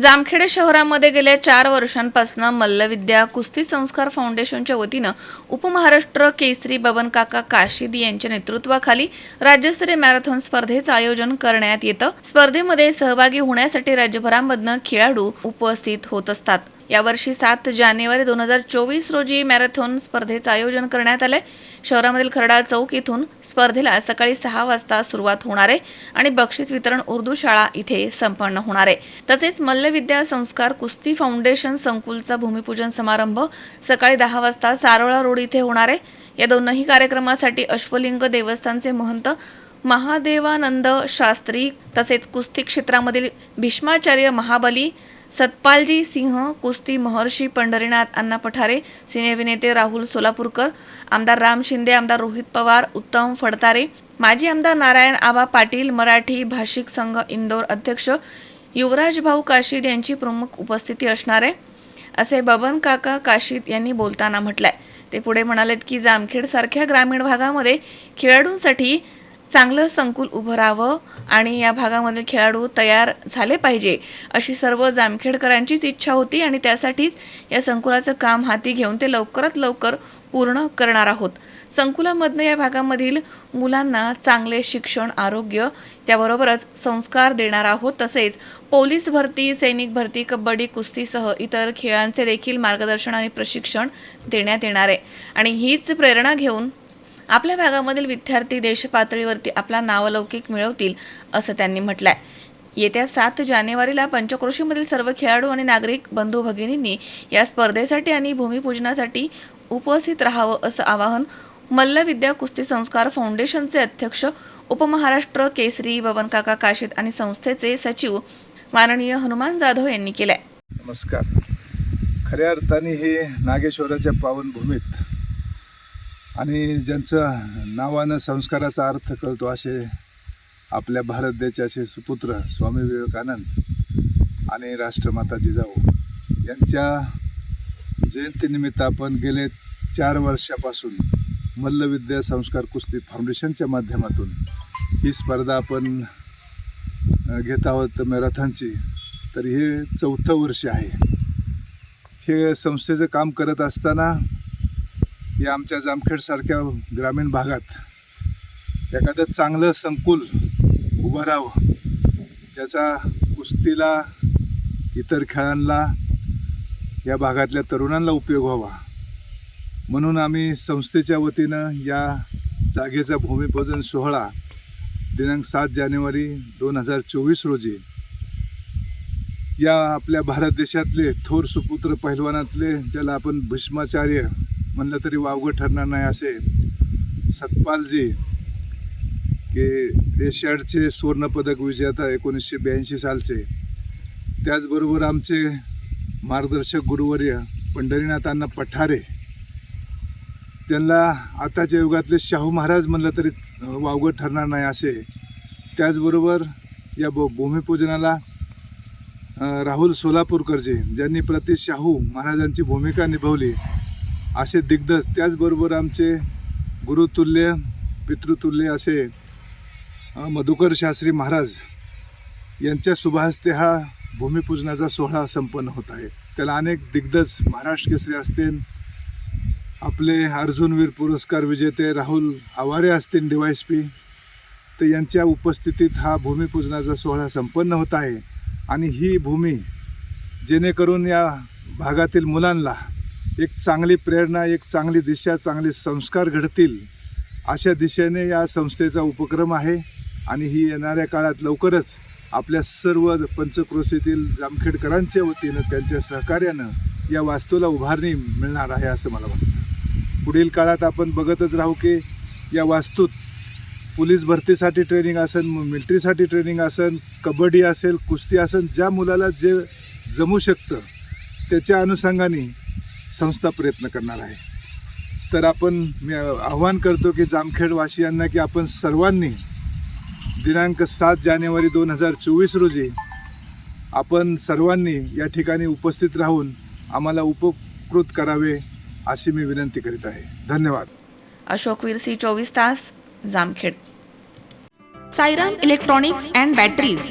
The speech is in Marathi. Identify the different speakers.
Speaker 1: जामखेडे शहरामध्ये गेल्या चार वर्षांपासून मल्लविद्या कुस्ती संस्कार फाउंडेशनच्या वतीनं उपमहाराष्ट्र केसरी बबन काका काशीद यांच्या नेतृत्वाखाली राज्यस्तरीय मॅरेथॉन स्पर्धेचं आयोजन करण्यात येतं. स्पर्धेमध्ये सहभागी होण्यासाठी राज्यभरामधनं खेळाडू उपस्थित होत असतात. यावर्षी सात जानेवारी दोन हजार चोवीस रोजी मॅरेथॉन स्पर्धेचं आयोजन करण्यात आलंय. शहरामधील खरडा चौक इथून स्पर्धेला सकाळी सहा वाजता सुरुवात होणार आहे आणि बक्षीस वितरण उर्दू शाळा इथे संपन्न होणार आहे. तसेच मल्लविद्या संस्कार कुस्ती फाउंडेशन संकुलचा भूमिपूजन समारंभ सकाळी दहा वाजता सारोळा रोड इथे होणार आहे. या दोनही कार्यक्रमासाठी अश्वलिंग देवस्थानचे महंत महादेवानंद शास्त्री तसेच कुस्ती क्षेत्रामधील भीष्माचार्य महाबली सतपालजी सिंह कुस्ती महर्षी पंढरीनाथ अण्णा पठारे सिनेअभिनेते राहुल सोलापूरकर आमदार राम शिंदे आमदार रोहित पवार उत्तम फडतारे माजी आमदार नारायण आबा पाटील मराठी भाषिक संघ इंदोर अध्यक्ष युवराज भाऊ काशीद यांची प्रमुख उपस्थिती असणार आहे. असे बबन काका काशीद यांनी बोलताना म्हटलंय. ते पुढे म्हणालेत की जामखेड सारख्या ग्रामीण भागामध्ये खेळाडूंसाठी चांगलं संकुल उभं राहावं आणि या भागामधील खेळाडू तयार झाले पाहिजे अशी सर्व जामखेडकरांचीच इच्छा होती आणि त्यासाठीच या संकुलाचं काम हाती घेऊन ते लवकरात लवकर पूर्ण करणार आहोत. संकुलामधनं या भागामधील मुलांना चांगले शिक्षण आरोग्य त्याबरोबरच संस्कार देणार आहोत. तसेच पोलीस भरती सैनिक भरती कबड्डी कुस्तीसह इतर खेळांचे देखील मार्गदर्शन आणि प्रशिक्षण देण्यात येणार आहे. आणि हीच प्रेरणा घेऊन आपल्या भागामधील विद्यार्थी देशपातळीवरती आपला नावलौकिक मिळवतील असं त्यांनी म्हटलंय. येत्या सात जानेवारीला पंचक्रोशीमधील सर्व खेळाडू आणि नागरिक बंधू भगिनींनी या स्पर्धेसाठी आणि भूमिपूजनासाठी उपस्थित राहावं असं आवाहन मल्लविद्या कुस्ती संस्कार फाउंडेशनचे अध्यक्ष उपमहाराष्ट्र केसरी बबनकाका काशीद आणि संस्थेचे सचिव माननीय हनुमान जाधव यांनी केलंय.
Speaker 2: नमस्कार. खऱ्या अर्थाने हे नागेश्वराच्या पावनभूमीत आणि ज्यांचं नावानं संस्काराचा अर्थ कळतो असे आपल्या भारत देशाचे सुपुत्र स्वामी विवेकानंद आणि राष्ट्रमाता जिजाऊ यांच्या जयंतीनिमित्त आपण गेले चार वर्षापासून मल्लविद्या संस्कार कुस्ती फाउंडेशनच्या माध्यमातून ही स्पर्धा आपण घेत आहोत मॅरेथॉनची. तर हे चौथं वर्ष आहे. हे संस्थेचं काम करत असताना या आमच्या जामखेडसारख्या ग्रामीण भागात एखादं चांगलं संकुल उभं राहावं ज्याचा कुस्तीला इतर खेळांना या भागातल्या तरुणांना उपयोग व्हावा. म्हणून आम्ही संस्थेच्या वतीनं या जागेचा भूमिपूजन सोहळा दिनांक सात जानेवारी दोन हजार चोवीस रोजी या आपल्या भारत देशातले थोर सुपुत्र पहिलवानातले ज्याला आपण भीष्माचार्य म्हणलं तरी वावगं ठरणार नाही असे सतपालजी के एशियाडचे सुवर्णपदक विजेता एकोणीसशे ब्याऐंशी सालचे. त्याचबरोबर आमचे मार्गदर्शक गुरुवर्य पंढरीनाथांना पठारे. त्यांना आताच्या युगातले शाहू महाराज म्हणलं तरी वावगं ठरणार नाही असे. त्याचबरोबर या भू भूमिपूजनाला राहुल सोलापूरकरजी ज्यांनी प्रति शाहू महाराजांची भूमिका निभावली. असे दिग्गज त्याचबरोबर आमचे गुरुतुल्य पितृतुल्य असे मधुकर शास्त्री महाराज यांच्या शुभहस्ते हा भूमिपूजनाचा सोहळा संपन्न होत आहे. त्याला अनेक दिग्गज महाराष्ट्र केसरी असतील आपले अर्जुनवीर पुरस्कार विजेते राहुल आवारे असतील डी वाय एस पी तर यांच्या उपस्थितीत हा भूमिपूजनाचा सोहळा संपन्न होत आहे. आणि ही भूमी जेणेकरून या भागातील मुलांना एक चांगली प्रेरणा एक चांगली दिशा चांगले संस्कार घडतील अशा दिशेने या संस्थेचा उपक्रम आहे. आणि ही येणाऱ्या काळात लवकरच आपल्या सर्व पंचक्रोशीतील जामखेडकरांच्या वतीनं त्यांच्या सहकार्यानं या वास्तूला उभारणी मिळणार आहे असं मला वाटतं. पुढील काळात आपण बघतच राहू की या वास्तूत पोलीस भरतीसाठी ट्रेनिंग असेल मिलिटरीसाठी ट्रेनिंग असेल कबड्डी असेल कुस्ती असेल ज्या मुलाला जे जमू शकतं त्याच्या अनुषंगाने संस्था प्रयत्न करणार आहे. तर आपण मी आव्हान करतो की जामखेडवासियांना की आपण सर्वांनी दिनांक सात जानेवारी दोन हजार चोवीस रोजी आपण सर्वांनी या ठिकाणी उपस्थित राहून आम्हाला उपकृत करावे अशी मी विनंती करीत आहे. धन्यवाद.
Speaker 1: अशोक विरसी चोवीस तास Jamkhed. Sairam electronics and batteries.